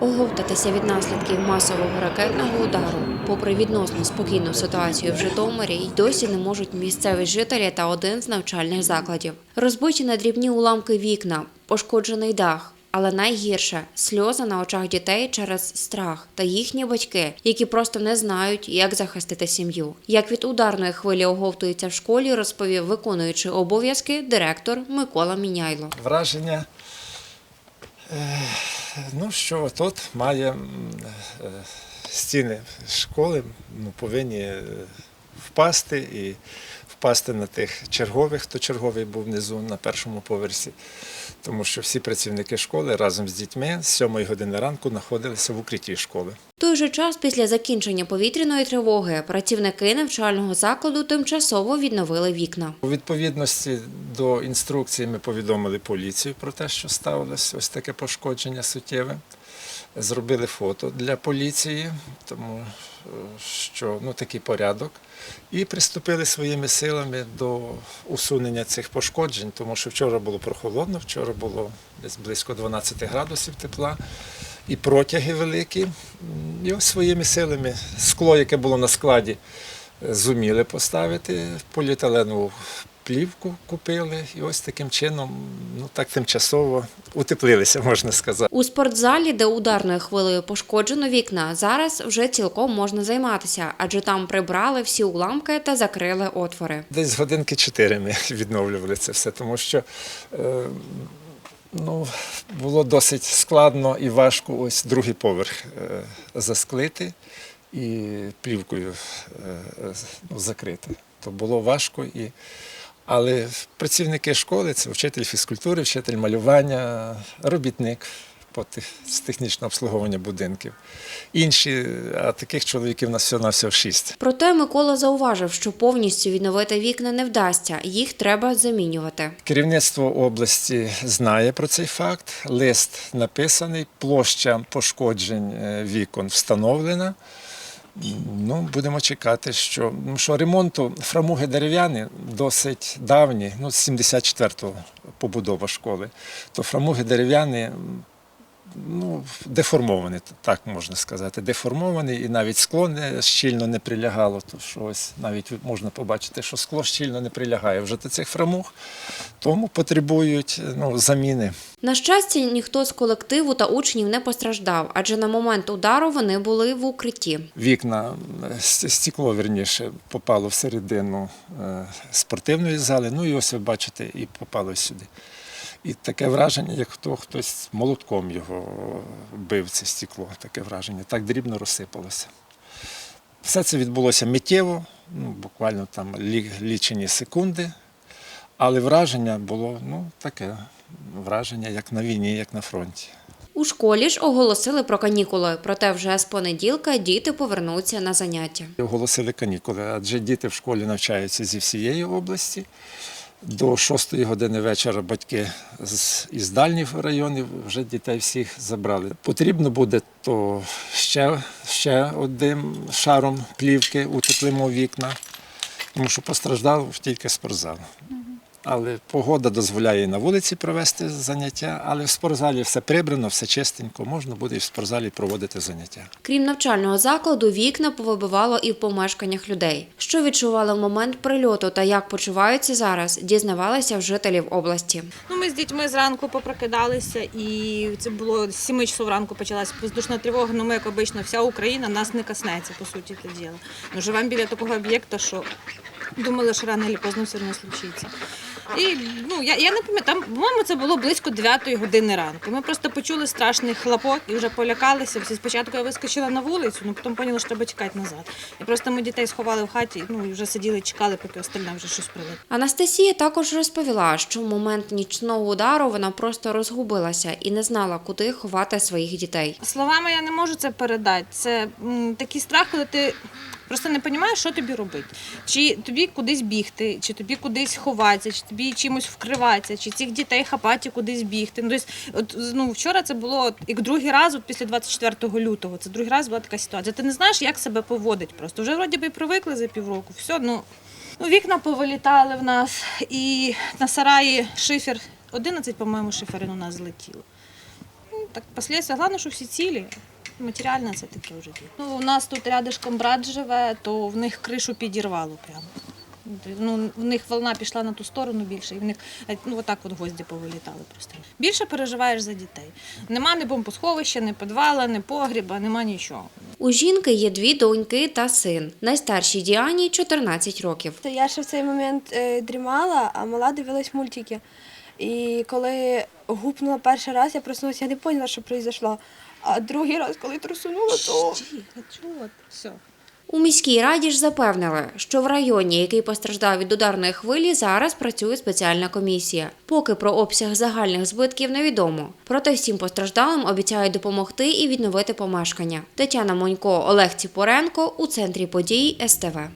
Оговтатися від наслідків масового ракетного удару, попри відносно спокійну ситуацію в Житомирі, й досі не можуть місцеві жителі та один з навчальних закладів. Розбиті на дрібні уламки вікна, пошкоджений дах. Але найгірше сльози на очах дітей через страх та їхні батьки, які просто не знають, як захистити сім'ю. Як від ударної хвилі оговтуються в школі, розповів виконуючий обов'язки директор Микола Міняйло. враження, е, ну, що тут має е, стіни школи ну, повинні е, впасти і впасти на тих чергових, хто черговий був внизу на першому поверсі. Тому що всі працівники школи разом з дітьми з 7 години ранку знаходилися в укритті школи. В той же час після закінчення повітряної тривоги працівники навчального закладу тимчасово відновили вікна. У відповідності до інструкції ми повідомили поліцію про те, що ставилось ось таке пошкодження суттєве. Зробили фото для поліції, тому е, що ну, такий порядок. І приступили своїми силами до усунення цих пошкоджень, тому що вчора було прохолодно, вчора було десь близько 12 градусів тепла і протяги великі. І ось своїми силами скло, яке було на складі, зуміли поставити поліетиленову плівку купили, і ось таким чином, ну так тимчасово утеплилися, можна сказати. У спортзалі, де ударною хвилею пошкоджено вікна, зараз вже цілком можна займатися, адже там прибрали всі уламки та закрили отвори. Десь годинки чотири ми відновлювали це все, тому що е, ну, було досить складно і важко ось другий поверх е, засклити і плівкою е, ну, закрити. То було важко і. Але працівники школи це вчитель фізкультури, вчитель малювання, робітник з технічного обслуговування будинків. Інші, а таких чоловіків у нас всього на всього шість. Проте Микола зауважив, що повністю відновити вікна не вдасться, їх треба замінювати. Керівництво області знає про цей факт. Лист написаний, площа пошкоджень е, вікон встановлена. Ну, будемо чекати, що, ну, що ремонту фрамуги дерев'яні досить давні, ну, з 74-го побудова школи. То фрамуги дерев'яні ну, деформовані, так можна сказати. Деформовані, і навіть скло не, щільно не прилягало. То що ось навіть можна побачити, що скло щільно не прилягає вже до цих фрамуг, тому потребують ну, заміни. На щастя, ніхто з колективу та учнів не постраждав, адже на момент удару вони були в укритті. Вікна, стекло, верніше, попало всередину е, спортивної зали. Ну і ось ви бачите, і попало сюди. І таке враження, як хто хтось молотком його бив це стекло, таке враження, так дрібно розсипалося. Все це відбулося миттєво, ну, буквально там лічені секунди, але враження було ну, таке враження, як на війні, як на фронті. У школі ж оголосили про канікули, проте вже з понеділка діти повернуться на заняття. Оголосили канікули, адже діти в школі навчаються зі всієї області. До 6 години вечора батьки з, із дальніх районів вже дітей всіх забрали. Потрібно буде то ще, ще одним шаром плівки утеплимо вікна, тому що постраждав тільки спортзал. Але погода дозволяє і на вулиці провести заняття, але в спортзалі все прибрано, все чистенько, можна буде і в спортзалі проводити заняття. Крім навчального закладу, вікна повибивало і в помешканнях людей. Що відчували в момент прильоту та як почуваються зараз, дізнавалися в жителів області. Ну, ми з дітьми зранку попрокидалися, і це було з 7 часов ранку почалася воздушна тривога. Ну, ми, як обично, вся Україна нас не коснеться, по суті, це діло. Ми живемо біля такого об'єкта, що думали, що рано чи поздно все одно случиться. І ну, я, я не пам'ятаю, там, по-моєму, це було близько 9 години ранку. Ми просто почули страшний хлопок і вже полякалися. Всі спочатку я вискочила на вулицю, ну потім поняла, що треба тікати назад. І просто ми дітей сховали в хаті, ну і вже сиділи, чекали, поки остальне вже щось прилетить. Анастасія також розповіла, що в момент нічного удару вона просто розгубилася і не знала, куди ховати своїх дітей. Словами я не можу це передати. Це м, такий страх, коли ти просто не розумієш, що тобі робити. Чи тобі кудись бігти, чи тобі кудись ховатися, чи тобі чимось вкриватися, чи цих дітей хапати кудись бігти. Ну, тобто, от, ну, вчора це було як другий раз, от після 24 лютого. Це другий раз була така ситуація. Ти не знаєш, як себе поводить просто. Вже вроді би привикли за півроку. Все, ну, ну, вікна повилітали в нас, і на сараї шифер, 11, по-моєму, шиферин у нас злетіло. так последствия. Головне, що всі цілі. Матеріально це таке вже. Ну, у нас тут рядишком брат живе, то в них кришу підірвало прямо. Ну, в них волна пішла на ту сторону більше, і в них е, ну, отак от гвозді повилітали просто. Більше переживаєш за дітей. Нема ні бомбосховища, ні підвала, ні погріба, нема нічого. У жінки є дві доньки та син. Найстаршій Діані 14 років. Я ще в цей момент е, дрімала, а мала дивилась мультики. І коли гупнула перший раз, я проснулася, я не поняла, що произошло. А другий раз, коли трусунула, то Все. У міській раді ж запевнили, що в районі, який постраждав від ударної хвилі, зараз працює спеціальна комісія. Поки про обсяг загальних збитків невідомо. Проте всім постраждалим обіцяють допомогти і відновити помешкання. Тетяна Монько, Олег Ціпоренко у центрі подій СТВ.